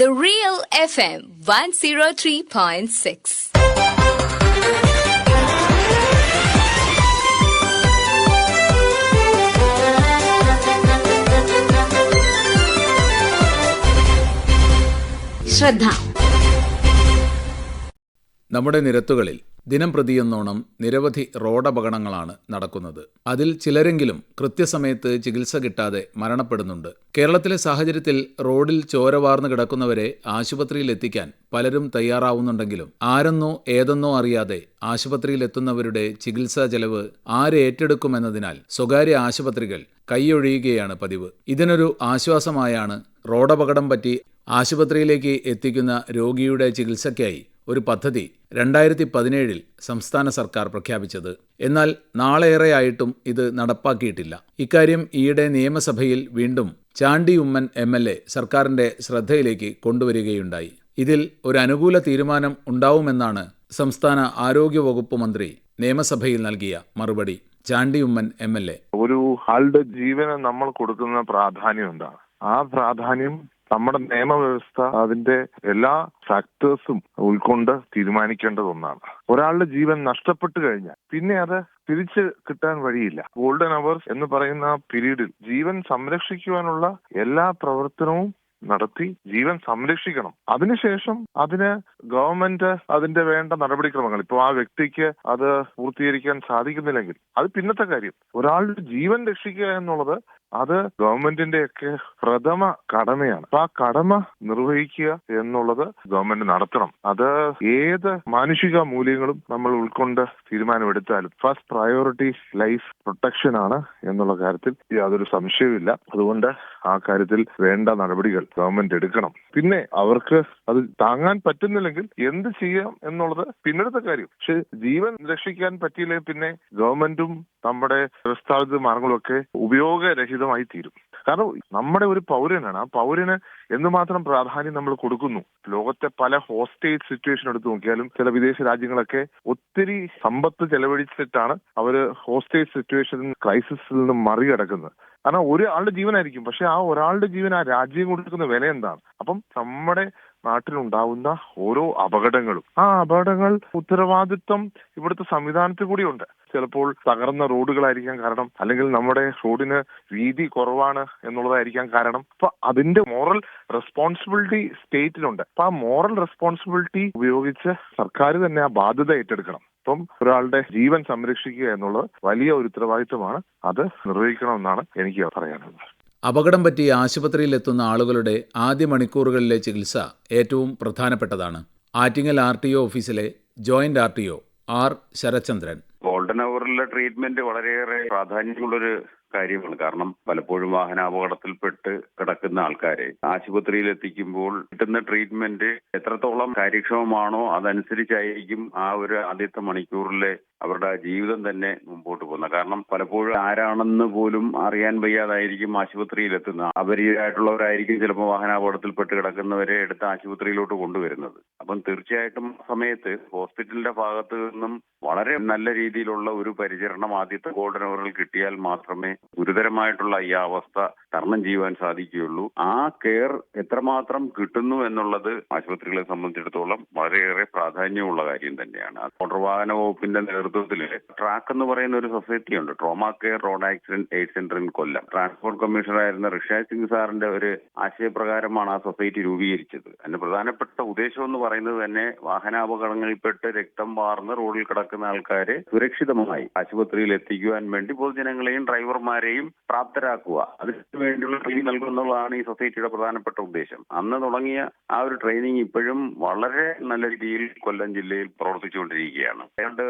The Real FM 103.6. ശ്രദ്ധ നമ്മുടെ നിരത്തുകളിൽ ദിനം പ്രതിയെന്നോണം നിരവധി റോഡപകടങ്ങളാണ് നടക്കുന്നത്. അതിൽ ചിലരെങ്കിലും കൃത്യസമയത്ത് ചികിത്സ കിട്ടാതെ മരണപ്പെടുന്നുണ്ട്. കേരളത്തിലെ സാഹചര്യത്തിൽ റോഡിൽ ചോരവാർന്നു കിടക്കുന്നവരെ ആശുപത്രിയിൽ എത്തിക്കാൻ പലരും തയ്യാറാവുന്നുണ്ടെങ്കിലും ആരെന്നോ ഏതെന്നോ അറിയാതെ ആശുപത്രിയിൽ എത്തുന്നവരുടെ ചികിത്സാ ചെലവ് ആര് ഏറ്റെടുക്കുമെന്നതിനാൽ സ്വകാര്യ ആശുപത്രികൾ കൈയൊഴിയുകയാണ് പതിവ്. ഇതിനൊരു ആശ്വാസമായാണ് റോഡപകടം പറ്റി ആശുപത്രിയിലേക്ക് എത്തിക്കുന്ന രോഗിയുടെ ചികിത്സയ്ക്കായി ഒരു പദ്ധതി രണ്ടായിരത്തി പതിനേഴിൽ സംസ്ഥാന സർക്കാർ പ്രഖ്യാപിച്ചത്. എന്നാൽ നാളേറെയായിട്ടും ഇത് നടപ്പാക്കിയിട്ടില്ല. ഇക്കാര്യം ഈയിടെ നിയമസഭയിൽ വീണ്ടും Chandy Oommen M L A സർക്കാരിന്റെ ശ്രദ്ധയിലേക്ക് കൊണ്ടുവരികയുണ്ടായി. ഇതിൽ ഒരു അനുകൂല തീരുമാനം ഉണ്ടാവുമെന്നാണ് സംസ്ഥാന ആരോഗ്യവകുപ്പ് മന്ത്രി നിയമസഭയിൽ നൽകിയ മറുപടി. Chandy Oommen M L A. ഒരു ആളുടെ ജീവന് നമ്മൾ കൊടുക്കുന്ന പ്രാധാന്യം എന്താണ്? ആ പ്രാധാന്യം നമ്മുടെ നിയമവ്യവസ്ഥ അതിന്റെ എല്ലാ ഫാക്ടേഴ്സും ഉൾക്കൊണ്ട് തീരുമാനിക്കേണ്ടത് ഒന്നാണ്. ഒരാളുടെ ജീവൻ നഷ്ടപ്പെട്ടു കഴിഞ്ഞാൽ പിന്നെ അത് തിരിച്ച് കിട്ടാൻ വഴിയില്ല. ഗോൾഡൻ അവേഴ്സ് എന്ന് പറയുന്ന പീരീഡിൽ ജീവൻ സംരക്ഷിക്കുവാനുള്ള എല്ലാ പ്രവർത്തനവും നടത്തി ജീവൻ സംരക്ഷിക്കണം. അതിനുശേഷം അതിന് ഗവൺമെന്റ് അതിന്റെ വേണ്ട നടപടിക്രമങ്ങൾ. ഇപ്പൊ ആ വ്യക്തിക്ക് അത് പൂർത്തീകരിക്കാൻ സാധിക്കുന്നില്ലെങ്കിൽ അത് പിന്നത്തെ കാര്യം. ഒരാളുടെ ജീവൻ രക്ഷിക്കുക എന്നുള്ളത് അത് ഗവൺമെന്റിന്റെയൊക്കെ പ്രഥമ കടമയാണ്. അപ്പൊ ആ കടമ നിർവഹിക്കുക എന്നുള്ളത് ഗവൺമെന്റ് നടത്തണം. അത് ഏത് മാനുഷിക മൂല്യങ്ങളും നമ്മൾ ഉൾക്കൊണ്ട് തീരുമാനമെടുത്താലും ഫസ്റ്റ് പ്രയോറിറ്റി ലൈഫ് പ്രൊട്ടക്ഷൻ ആണ് എന്നുള്ള കാര്യത്തിൽ യാതൊരു സംശയവുമില്ല. അതുകൊണ്ട് ആ കാര്യത്തിൽ വേണ്ട നടപടികൾ ഗവൺമെന്റ് എടുക്കണം. പിന്നെ അവർക്ക് അത് താങ്ങാൻ പറ്റുന്നില്ലെങ്കിൽ എന്ത് ചെയ്യാം എന്നുള്ളത് പിന്നെടുത്ത കാര്യം. പക്ഷെ ജീവൻ രക്ഷിക്കാൻ പറ്റിയില്ലെങ്കിൽ പിന്നെ ഗവൺമെന്റും നമ്മുടെ വ്യവസ്ഥാപിത മാർഗങ്ങളും ഒക്കെ ഉപയോഗരഹിതമായി തീരും. കാരണം നമ്മുടെ ഒരു പൗരനാണ്. ആ പൗരന് എന്തുമാത്രം പ്രാധാന്യം നമ്മൾ കൊടുക്കുന്നു? ലോകത്തെ പല ഹോസ്റ്റേജ് സിറ്റുവേഷൻ എടുത്തു നോക്കിയാലും ചില വിദേശ രാജ്യങ്ങളൊക്കെ ഒത്തിരി സമ്പത്ത് ചെലവഴിച്ചിട്ടാണ് അവർ ഹോസ്റ്റേജ് സിറ്റുവേഷൻ ക്രൈസിസിൽ നിന്ന് മറികടക്കുന്നത്. കാരണം ഒരാളുടെ ജീവനായിരിക്കും. പക്ഷെ ആ ഒരാളുടെ ജീവൻ ആ രാജ്യം കൊടുക്കുന്ന വില എന്താണ്? അപ്പം നമ്മുടെ നാട്ടിലുണ്ടാവുന്ന ഓരോ അപകടങ്ങളും. ആ അപകടങ്ങൾ ഉത്തരവാദിത്വം ഇവിടുത്തെ സംവിധാനത്തിൽ കൂടിയുണ്ട്. ചിലപ്പോൾ തകർന്ന റോഡുകളായിരിക്കാം കാരണം അല്ലെങ്കിൽ നമ്മുടെ റോഡിന് വീതി കുറവാണ് എന്നുള്ളതായിരിക്കാം കാരണം. അപ്പൊ അതിന്റെ മോറൽ റെസ്പോൺസിബിലിറ്റി സ്റ്റേറ്റിലുണ്ട്. അപ്പൊ ആ മോറൽ റെസ്പോൺസിബിലിറ്റി ഉപയോഗിച്ച് സർക്കാർ തന്നെ ആ ബാധ്യത ഏറ്റെടുക്കണം. അപ്പം ഒരാളുടെ ജീവൻ സംരക്ഷിക്കുക എന്നുള്ളത് വലിയ ഒരു ഉത്തരവാദിത്വമാണ്. അത് നിർവഹിക്കണമെന്നാണ് എനിക്ക് പറയാനുള്ളത്. അപകടം പറ്റി ആശുപത്രിയിൽ എത്തുന്ന ആളുകളുടെ ആദ്യ മണിക്കൂറുകളിലെ ചികിത്സ ഏറ്റവും പ്രധാനപ്പെട്ടതാണ്. Attingal R T O office joint R T O R Sarachandran golden അവറിലെ treatment വളരെയേറെ പ്രാധാന്യമുള്ളൊരു കാര്യമാണ്. കാരണം പലപ്പോഴും വാഹനാപകടത്തിൽപ്പെട്ട് കിടക്കുന്ന ആൾക്കാരെ ആശുപത്രിയിൽ എത്തിക്കുമ്പോൾ കിട്ടുന്ന ട്രീറ്റ്മെന്റ് എത്രത്തോളം കാര്യക്ഷമമാണോ അതനുസരിച്ചായിരിക്കും ആ ഒരു ആദ്യത്തെ മണിക്കൂറിലെ അവരുടെ ജീവിതം തന്നെ മുമ്പോട്ട് പോകുന്നത് കാരണം പലപ്പോഴും ആരാണെന്ന് പോലും അറിയാൻ വയ്യാതായിരിക്കും ആശുപത്രിയിൽ എത്തുന്നത് അപരിചിതരായിട്ടുള്ളവരായിരിക്കും ചിലപ്പോൾ വാഹനാപകടത്തിൽപ്പെട്ട് കിടക്കുന്നവരെ എടുത്ത് ആശുപത്രിയിലോട്ട് കൊണ്ടുവരുന്നത്. അപ്പം തീർച്ചയായിട്ടും സമയത്ത് ഹോസ്പിറ്റലിന്റെ ഭാഗത്ത് നിന്നും വളരെ നല്ല രീതിയിലുള്ള ഒരു പരിചരണം ആദ്യത്തെ ഗോൾഡൻ അവറിൽ കിട്ടിയാൽ മാത്രമേ ഗുരുതരമായിട്ടുള്ള ഈ അവസ്ഥ തരണം ചെയ്യുവാൻ സാധിക്കുകയുള്ളൂ. ആ കെയർ എത്രമാത്രം കിട്ടുന്നു എന്നുള്ളത് ആശുപത്രികളെ സംബന്ധിച്ചിടത്തോളം വളരെയേറെ പ്രാധാന്യമുള്ള കാര്യം തന്നെയാണ്. മോട്ടോർ വാഹന വകുപ്പിന്റെ നേതൃത്വത്തിൽ ട്രാക്ക് എന്ന് പറയുന്ന ഒരു സൊസൈറ്റി ഉണ്ട്. Trauma care road accident aid centre in Kollam. Transport കമ്മീഷണറായിരുന്ന Rishaj Singh സാറിന്റെ ഒരു ആശയപ്രകാരമാണ് ആ സൊസൈറ്റി രൂപീകരിച്ചത്. അതിന്റെ പ്രധാനപ്പെട്ട ഉദ്ദേശം എന്ന് പറയുന്നത് തന്നെ വാഹനാപകടങ്ങളിൽപ്പെട്ട് രക്തം വാർന്ന് റോഡിൽ കിടക്കുന്ന ആൾക്കാരെ സുരക്ഷിതമായി ആശുപത്രിയിൽ എത്തിക്കുവാൻ വേണ്ടി പൊതുജനങ്ങളെയും ഡ്രൈവർമാരെയും പ്രാപ്തരാക്കുക. അതിനു വേണ്ടിയുള്ള ട്രെയിനിങ് നൽകുന്നതാണ് ഈ സൊസൈറ്റിയുടെ പ്രധാനപ്പെട്ട ഉദ്ദേശം. അന്ന് തുടങ്ങിയ ആ ഒരു ട്രെയിനിങ് ഇപ്പോഴും വളരെ നല്ല രീതിയിൽ കൊല്ലം ജില്ലയിൽ പ്രവർത്തിച്ചുകൊണ്ടിരിക്കുകയാണ്. ഏതാണ്ട്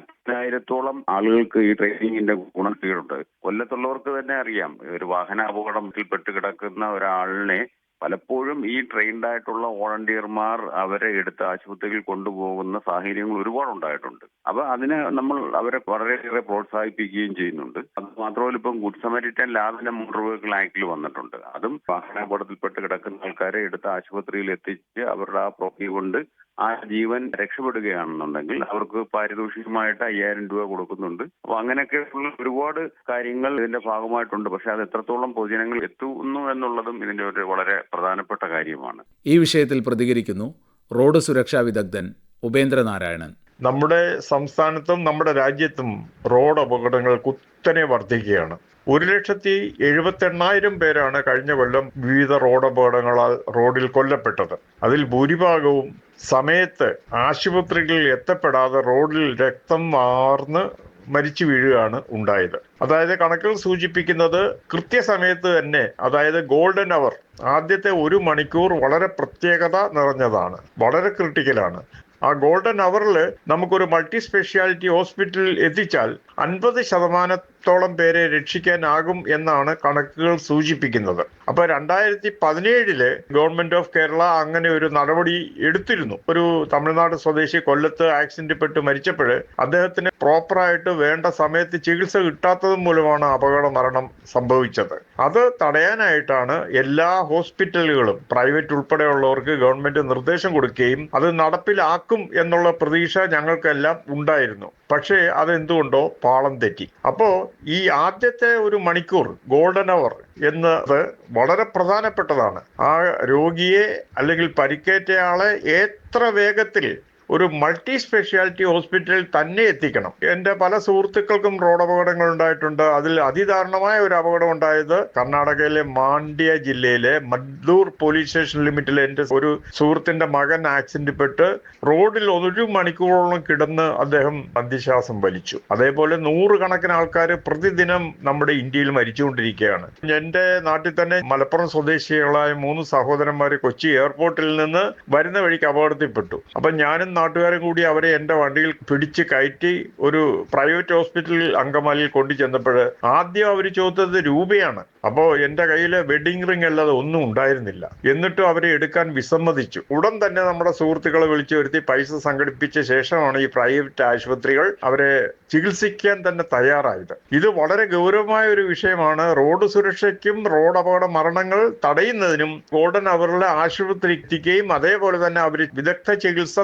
നാൽപ്പതിനായിരത്തോളം ആളുകൾക്ക് ഈ ട്രെയിനിങ്ങിന്റെ ഗുണം കിട്ടിയിട്ടുണ്ട് കൊല്ലത്തുള്ളവർക്ക് തന്നെ അറിയാം. ഒരു വാഹന അപകടത്തിൽപ്പെട്ട് കിടക്കുന്ന ഒരാളിനെ പലപ്പോഴും ഈ ട്രെയിൻഡ് ആയിട്ടുള്ള വോളണ്ടിയർമാർ അവരെ എടുത്ത് ആശുപത്രിയിൽ കൊണ്ടുപോകുന്ന സാഹചര്യങ്ങൾ ഒരുപാട് ഉണ്ടായിട്ടുണ്ട് അപ്പൊ അതിന് നമ്മൾ അവരെ വളരെയേറെ പ്രോത്സാഹിപ്പിക്കുകയും ചെയ്യുന്നുണ്ട്. അത് മാത്രമല്ല ഇപ്പം ഗുഡ് സമരിറ്റൻ ലാബിന്റെ മോട്ടോർ വെഹിക്കിൾ ആക്ടിൽ വന്നിട്ടുണ്ട്. അതും വാഹനാപകടത്തിൽപ്പെട്ട് കിടക്കുന്ന ആൾക്കാരെ എടുത്ത് ആശുപത്രിയിൽ എത്തിച്ച് അവരുടെ ആ പ്രോപ്പി കൊണ്ട് ആ ജീവൻ രക്ഷപ്പെടുകയാണെന്നുണ്ടെങ്കിൽ അവർക്ക് പാരിതോഷികമായിട്ട് അയ്യായിരം രൂപ കൊടുക്കുന്നുണ്ട്. അപ്പൊ അങ്ങനെയൊക്കെയുള്ള ഒരുപാട് കാര്യങ്ങൾ ഇതിന്റെ ഭാഗമായിട്ടുണ്ട്. പക്ഷെ അത് എത്രത്തോളം പൊതുജനങ്ങൾ എത്തുന്നു എന്നുള്ളതും ഇതിന്റെ ഒരു വളരെ പ്രധാനപ്പെട്ട കാര്യമാണ്. ഈ വിഷയത്തിൽ പ്രതികരിക്കുന്നു റോഡ് സുരക്ഷാ വിദഗ്ധൻ ഉപേന്ദ്രനാരായണൻ. നമ്മുടെ സംസ്ഥാനത്തും നമ്മുടെ രാജ്യത്തും റോഡ് അപകടങ്ങൾ കുത്തനെ വർദ്ധിക്കുകയാണ് ഒരു ലക്ഷത്തി എഴുപത്തി എണ്ണായിരം പേരാണ് കഴിഞ്ഞ കൊല്ലം വിവിധ റോഡ് അപകടങ്ങളാൽ റോഡിൽ കൊല്ലപ്പെട്ടത്. അതിൽ ഭൂരിഭാഗവും സമയത്ത് ആശുപത്രികളിൽ എത്തപ്പെടാതെ റോഡിൽ രക്തം വാർന്ന് മരിച്ചു വീഴുകയാണ് ഉണ്ടായത്. അതായത് കണക്കുകൾ സൂചിപ്പിക്കുന്നത് കൃത്യസമയത്ത് തന്നെ അതായത് ഗോൾഡൻ അവർ ആദ്യത്തെ ഒരു മണിക്കൂർ വളരെ പ്രത്യേകത നിറഞ്ഞതാണ് വളരെ ക്രിട്ടിക്കലാണ്. ആ ഗോൾഡൻ അവറിൽ നമുക്കൊരു മൾട്ടി സ്പെഷ്യാലിറ്റി ഹോസ്പിറ്റലിൽ എത്തിച്ചാൽ അൻപത് ശതമാനത്തോളം പേരെ രക്ഷിക്കാനാകും എന്നാണ് കണക്കുകൾ സൂചിപ്പിക്കുന്നത്. അപ്പൊ രണ്ടായിരത്തി പതിനേഴിൽ ഗവൺമെന്റ് ഓഫ് കേരള അങ്ങനെ ഒരു നടപടി എടുത്തിരുന്നു. ഒരു തമിഴ്നാട് സ്വദേശി കൊല്ലത്ത് ആക്സിഡന്റ് പെട്ട് മരിച്ചപ്പോൾ അദ്ദേഹത്തിന് പ്രോപ്പറായിട്ട് വേണ്ട സമയത്ത് ചികിത്സ കിട്ടാത്തത് മൂലമാണ് അപകട മരണം സംഭവിച്ചത്. അത് തടയാനായിട്ടാണ് എല്ലാ ഹോസ്പിറ്റലുകളും പ്രൈവറ്റ് ഉൾപ്പെടെയുള്ളവർക്ക് ഗവൺമെന്റ് നിർദ്ദേശം കൊടുക്കുകയും അത് നടപ്പിലാക്കും എന്നുള്ള പ്രതീക്ഷ ഞങ്ങൾക്കെല്ലാം ഉണ്ടായിരുന്നു. പക്ഷേ അതെന്തുകൊണ്ടോ പാളം തെറ്റി. അപ്പോ ഈ ആദ്യത്തെ ഒരു മണിക്കൂർ ഗോൾഡൻ അവർ എന്നത് വളരെ പ്രധാനപ്പെട്ടതാണ്. ആ രോഗിയെ അല്ലെങ്കിൽ പരിക്കേറ്റയാളെ എത്ര വേഗത്തിൽ ഒരു മൾട്ടി സ്പെഷ്യാലിറ്റി ഹോസ്പിറ്റലിൽ തന്നെ എത്തിക്കണം. എന്റെ പല സുഹൃത്തുക്കൾക്കും റോഡ് അപകടങ്ങൾ ഉണ്ടായിട്ടുണ്ട്. അതിൽ അതിദാരുണമായ ഒരു അപകടം ഉണ്ടായത് കർണാടകയിലെ മാണ്ഡ്യ ജില്ലയിലെ മദ്ദൂർ പോലീസ് സ്റ്റേഷൻ ലിമിറ്റിൽ എന്റെ ഒരു സുഹൃത്തിന്റെ മകൻ ആക്സിഡന്റ് പെട്ട് റോഡിൽ ഒരു മണിക്കൂറോളം കിടന്ന് അദ്ദേഹം അന്ത്യശ്വാസം വലിച്ചു. അതേപോലെ നൂറുകണക്കിന് ആൾക്കാർ പ്രതിദിനം നമ്മുടെ ഇന്ത്യയിൽ മരിച്ചുകൊണ്ടിരിക്കുകയാണ്. എന്റെ നാട്ടിൽ തന്നെ മലപ്പുറം സ്വദേശികളായ മൂന്ന് സഹോദരന്മാർ കൊച്ചി എയർപോർട്ടിൽ നിന്ന് വരുന്ന വഴിക്ക് അപകടത്തിൽപ്പെട്ടു. അപ്പൊ ഞാനും നാട്ടുകാരും കൂടി അവരെ എന്റെ വണ്ടിയിൽ പിടിച്ച് കയറ്റി ഒരു പ്രൈവറ്റ് ഹോസ്പിറ്റലിൽ അങ്കമാലിയിൽ കൊണ്ടു ചെന്നപ്പോൾ ആദ്യം അവർ ചോദിച്ചത് രൂപയാണ്. അപ്പോ എന്റെ കയ്യിൽ വെഡിങ് റിംഗ് അല്ലാതെ ഒന്നും ഉണ്ടായിരുന്നില്ല. എന്നിട്ടും അവരെ എടുക്കാൻ വിസമ്മതിച്ചു. ഉടൻ തന്നെ നമ്മുടെ സുഹൃത്തുക്കളെ വിളിച്ചു വരുത്തി പൈസ സംഘടിപ്പിച്ച ശേഷമാണ് ഈ പ്രൈവറ്റ് ആശുപത്രികൾ അവരെ ചികിത്സിക്കാൻ തന്നെ തയ്യാറായത്. ഇത് വളരെ ഗൗരവമായ ഒരു വിഷയമാണ്. റോഡ് സുരക്ഷയ്ക്കും റോഡ് അപകട മരണങ്ങൾ തടയുന്നതിനും ഗോൾഡൻ അവറിലെ ആശുപത്രി എത്തിക്കുകയും അതേപോലെ തന്നെ അവർ വിദഗ്ധ ചികിത്സ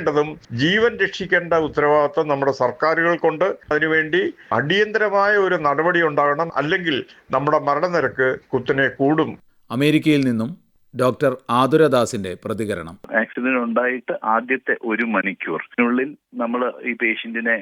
തുടങ്ങേണ്ടതും ജീവൻ രക്ഷിക്കേണ്ട ഉത്തരവാദിത്വം നമ്മുടെ സർക്കാരുകൾക്കുണ്ട്. അതിനുവേണ്ടി അടിയന്തരമായ ഒരു നടപടി ഉണ്ടാകണം. അല്ലെങ്കിൽ നമ്മുടെ മരണനിരക്ക് കുത്തനെ കൂടും. അമേരിക്കയിൽ നിന്നും ഡോക്ടർ ആതുരദാസിന്റെ പ്രതികരണം. ആക്സിഡന്റ് ഉണ്ടായിട്ട് ആദ്യത്തെ ഒരു മണിക്കൂറിനുള്ളിൽ നമ്മൾ ഈ പേഷ്യന്റിനെ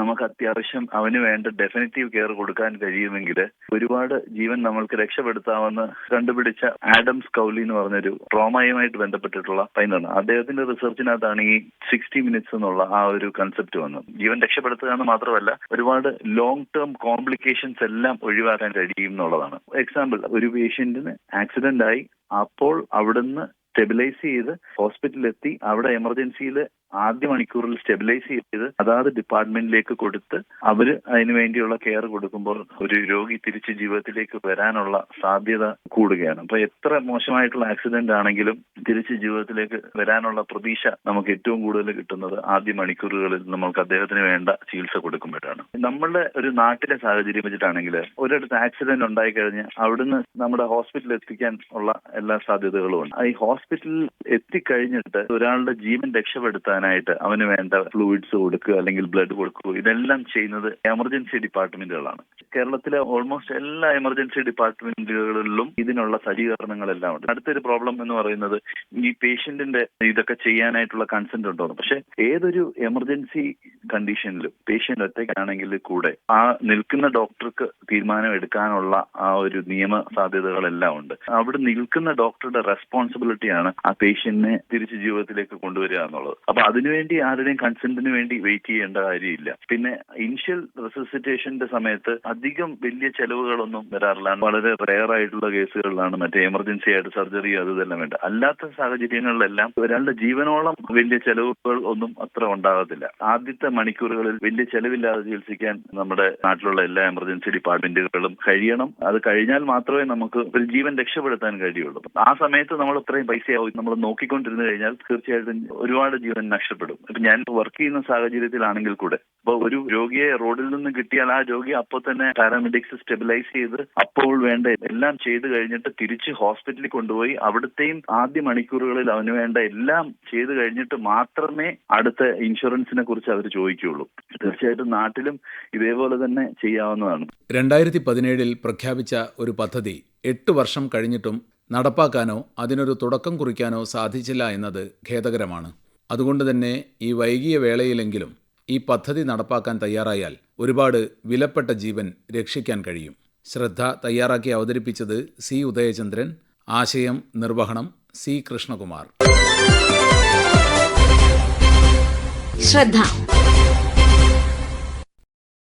നമുക്ക് അത്യാവശ്യം അവന് വേണ്ട ഡെഫിനറ്റീവ് കെയർ കൊടുക്കാൻ കഴിയുമെങ്കിൽ ഒരുപാട് ജീവൻ നമ്മൾക്ക് രക്ഷപ്പെടുത്താമെന്ന് കണ്ടുപിടിച്ച ആഡംസ് കൗലി എന്ന് പറഞ്ഞൊരു ട്രോമയുമായിട്ട് ബന്ധപ്പെട്ടിട്ടുള്ള പൈനാണ് അദ്ദേഹത്തിന്റെ റിസർച്ചിനകത്താണ് ഈ സിക്സ്റ്റി മിനിറ്റ്സ് എന്നുള്ള ആ ഒരു കൺസെപ്റ്റ് വന്നത്. ജീവൻ രക്ഷപ്പെടുത്തുക എന്ന് മാത്രമല്ല ഒരുപാട് ലോങ് ടേം കോംപ്ലിക്കേഷൻസ് എല്ലാം ഒഴിവാക്കാൻ കഴിയും എന്നുള്ളതാണ്. എക്സാമ്പിൾ ഒരു പേഷ്യന്റിന് ആക്സിഡന്റ് ആയി അപ്പോൾ അവിടുന്ന് സ്റ്റെബിലൈസ് ചെയ്ത് ഹോസ്പിറ്റലിൽ എത്തി അവിടെ എമർജൻസിയിൽ ആദ്യ മണിക്കൂറിൽ സ്റ്റെബിലൈസ് ചെയ്ത് അതാത് ഡിപ്പാർട്ട്മെന്റിലേക്ക് കൊടുത്ത് അവർ അതിനു വേണ്ടിയുള്ള കെയർ കൊടുക്കുമ്പോൾ ഒരു രോഗി തിരിച്ച് ജീവിതത്തിലേക്ക് വരാനുള്ള സാധ്യത കൂടുകയാണ്. അപ്പൊ എത്ര മോശമായിട്ടുള്ള ആക്സിഡന്റ് ആണെങ്കിലും തിരിച്ച് ജീവിതത്തിലേക്ക് വരാനുള്ള പ്രതീക്ഷ നമുക്ക് ഏറ്റവും കൂടുതൽ കിട്ടുന്നത് ആദ്യ മണിക്കൂറുകളിൽ നമ്മൾക്ക് അദ്ദേഹത്തിന് വേണ്ട ചികിത്സ കൊടുക്കുമ്പോഴാണ്. നമ്മളുടെ ഒരു നാട്ടിലെ സാഹചര്യം വെച്ചിട്ടാണെങ്കിൽ ഒരിടത്ത് ആക്സിഡന്റ് ഉണ്ടായി കഴിഞ്ഞ് അവിടുന്ന് നമ്മുടെ ഹോസ്പിറ്റലിൽ എത്തിക്കാൻ ഉള്ള എല്ലാ സാധ്യതകളും ഉണ്ട്. ഈ ഹോസ്പിറ്റലിൽ എത്തിക്കഴിഞ്ഞിട്ട് ഒരാളുടെ ജീവൻ രക്ഷപ്പെടുത്താനായിട്ട് അവന് വേണ്ട ഫ്ലൂയിഡ്സ് കൊടുക്കുക അല്ലെങ്കിൽ ബ്ലഡ് കൊടുക്കുക. ഇതെല്ലാം ചെയ്യുന്നത് എമർജൻസി ഡിപ്പാർട്ട്മെന്റുകളാണ് കേരളത്തിലെ ഓൾമോസ്റ്റ് എല്ലാ എമർജൻസി ഡിപ്പാർട്ട്മെന്റുകളിലും ഇതിനുള്ള സജ്ജീകരണങ്ങളെല്ലാം ഉണ്ട്. അടുത്തൊരു പ്രോബ്ലം എന്ന് പറയുന്നത് ഈ പേഷ്യന്റിന്റെ ഇതൊക്കെ ചെയ്യാനായിട്ടുള്ള കൺസെന്റ് ഉണ്ടോ പക്ഷെ ഏതൊരു എമർജൻസി കണ്ടീഷനിലും പേഷ്യന്റ് ഒറ്റയ്ക്കാണെങ്കിൽ കൂടെ ആ നിൽക്കുന്ന ഡോക്ടർക്ക് തീരുമാനം എടുക്കാനുള്ള ആ ഒരു നിയമ സാധ്യതകളെല്ലാം ഉണ്ട്. അവിടെ നിൽക്കുന്ന ഡോക്ടറുടെ റെസ്പോൺസിബിലിറ്റിയാണ് ആ പേഷ്യന്റിനെ തിരിച്ച് ജീവിതത്തിലേക്ക് കൊണ്ടുവരിക എന്നുള്ളത്. അപ്പൊ അതിനുവേണ്ടി ആരുടെയും കൺസെന്റിന് വേണ്ടി വെയിറ്റ് ചെയ്യേണ്ട കാര്യമില്ല. പിന്നെ ഇനിഷ്യൽ റെസിസിറ്റേഷന്റെ സമയത്ത് അധികം വലിയ ചെലവുകളൊന്നും വരാറില്ല. വളരെ റെയർ ആയിട്ടുള്ള കേസുകളിലാണ് മറ്റേ എമർജൻസി ആയിട്ട് സർജറി അത് ഇതെല്ലാം വേണ്ട അല്ലാത്ത സാഹചര്യങ്ങളിലെല്ലാം ഒരാളുടെ ജീവനോളം വലിയ ചെലവുകൾ ഒന്നും അത്ര ഉണ്ടാകത്തില്ല. ആദ്യത്തെ മണിക്കൂറുകളിൽ വലിയ ചെലവില്ലാതെ ചികിത്സിക്കാൻ നമ്മുടെ നാട്ടിലുള്ള എല്ലാ എമർജൻസി ഡിപ്പാർട്ട്മെന്റുകളും കഴിയണം. അത് കഴിഞ്ഞാൽ മാത്രമേ നമുക്ക് ഒരു ജീവൻ രക്ഷപ്പെടുത്താൻ കഴിയുള്ളൂ. ആ സമയത്ത് നമ്മൾ ഇത്രയും പൈസ പൈസയാവും. നമ്മൾ നോക്കിക്കൊണ്ടിരുന്നു കഴിഞ്ഞാൽ തീർച്ചയായിട്ടും ഒരുപാട് ജീവൻ നഷ്ടപ്പെടും ഇപ്പൊ ഞാൻ വർക്ക് ചെയ്യുന്ന സാഹചര്യത്തിലാണെങ്കിൽ കൂടെ അപ്പൊ ഒരു രോഗിയെ റോഡിൽ നിന്ന് കിട്ടിയാൽ ആ രോഗി അപ്പോൾ തന്നെ പാരാമെഡിക്സ് സ്റ്റെബിലൈസ് ചെയ്ത് അപ്പോൾ വേണ്ട എല്ലാം ചെയ്ത് കഴിഞ്ഞിട്ട് തിരിച്ച് ഹോസ്പിറ്റലിൽ കൊണ്ടുപോയി അവിടുത്തെയും ആദ്യ മണിക്കൂറുകളിൽ അവന് വേണ്ട എല്ലാം ചെയ്ത് കഴിഞ്ഞിട്ട് മാത്രമേ അടുത്ത ഇൻഷുറൻസിനെ കുറിച്ച് അവർ ചോദിക്കുകയുള്ളൂ. തീർച്ചയായിട്ടും നാട്ടിലും ഇതേപോലെ തന്നെ ചെയ്യാവുന്നതാണ്. രണ്ടായിരത്തി പതിനേഴിൽ പ്രഖ്യാപിച്ച ഒരു പദ്ധതി എട്ട് വർഷം കഴിഞ്ഞിട്ടും നടപ്പാക്കാനോ അതിനൊരു തുടക്കം കുറിക്കാനോ സാധിച്ചില്ല എന്നത് ഖേദകരമാണ്. അതുകൊണ്ട് തന്നെ ഈ വൈകിയ വേളയിലെങ്കിലും ഈ പദ്ധതി നടപ്പാക്കാൻ തയ്യാറായാൽ ഒരുപാട് വിലപ്പെട്ട ജീവൻ രക്ഷിക്കാൻ കഴിയും. ശ്രദ്ധ തയ്യാറാക്കി അവതരിപ്പിച്ചത് സി ഉദയചന്ദ്രൻ ആശയം നിർവഹണം സി കൃഷ്ണകുമാർ. ശ്രദ്ധ.